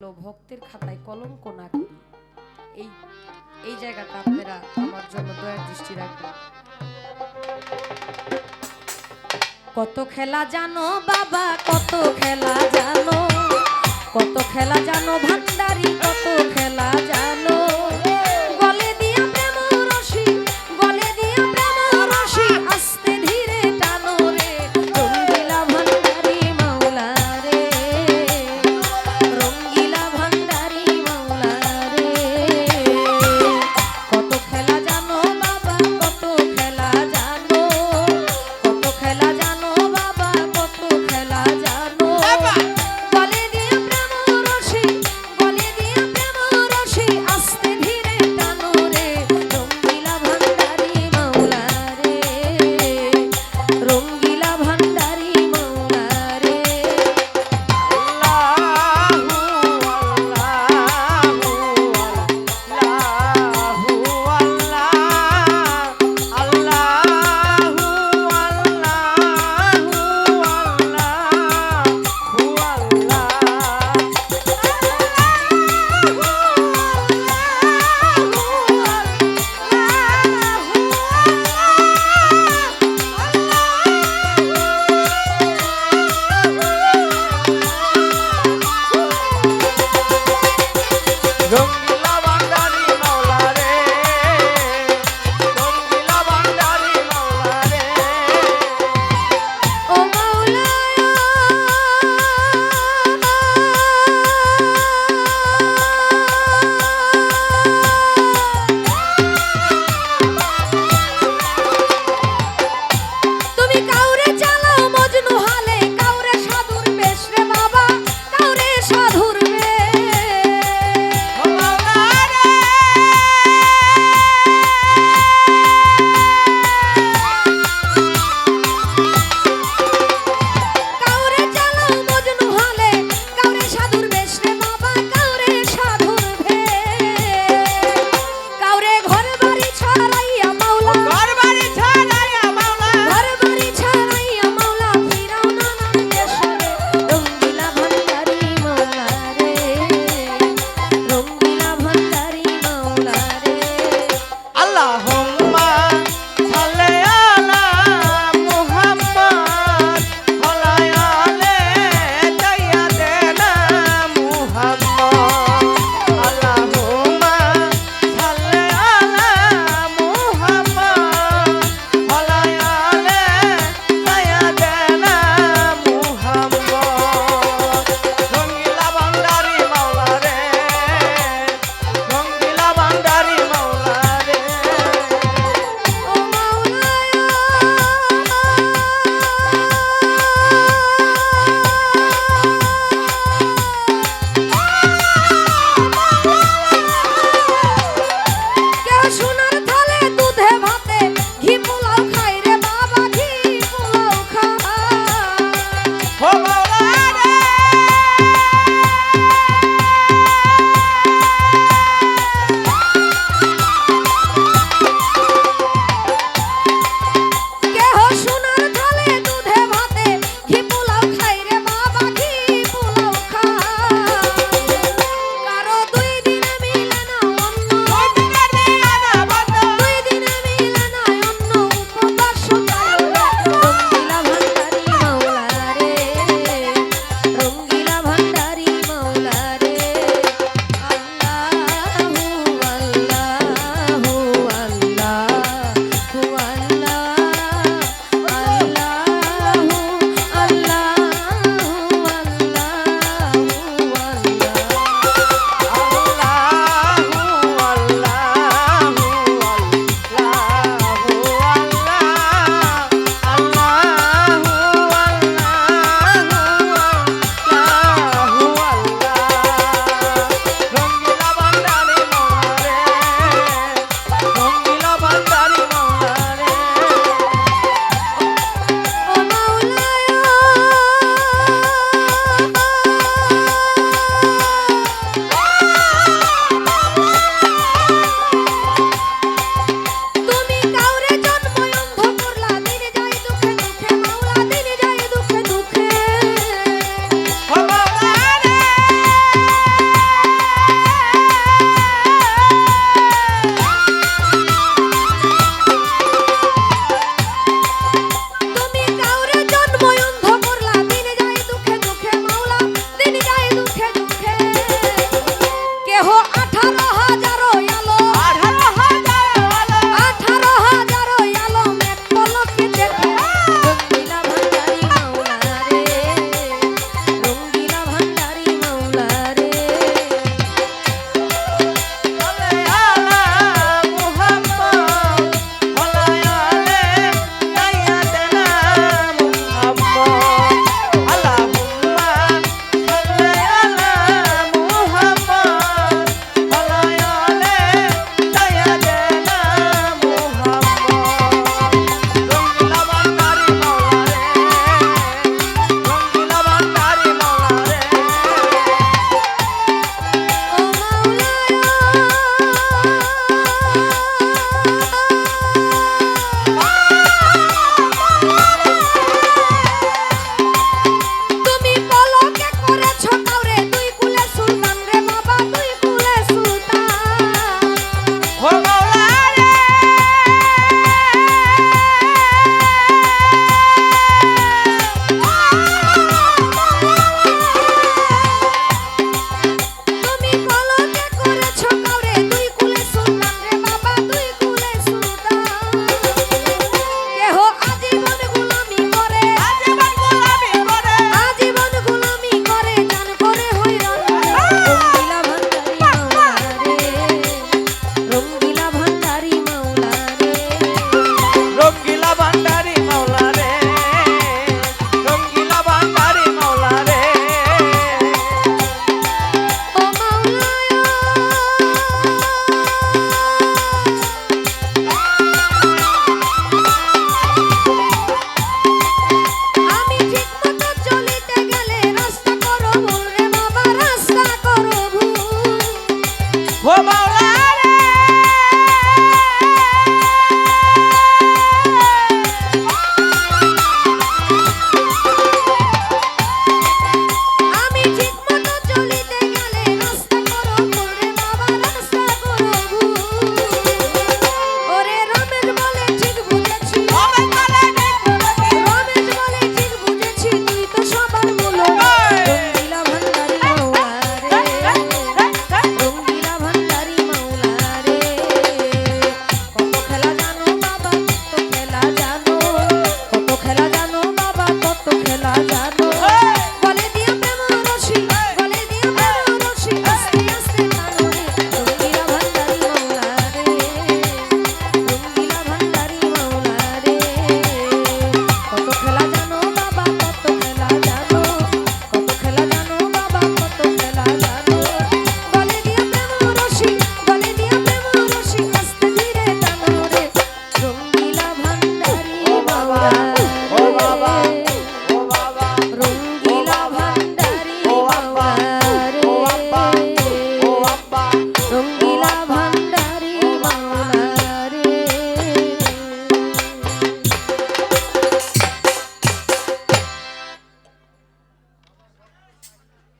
ভক্তের খাতায় কলঙ্ক না করি। এই এই জায়গাটা আপনারা আমার জন্য দয়ার দৃষ্টি রাখবেন। কত খেলা জানো বাবা, কত খেলা জানো, কত খেলা জানো ভান্ডারি, কত মেলা জানো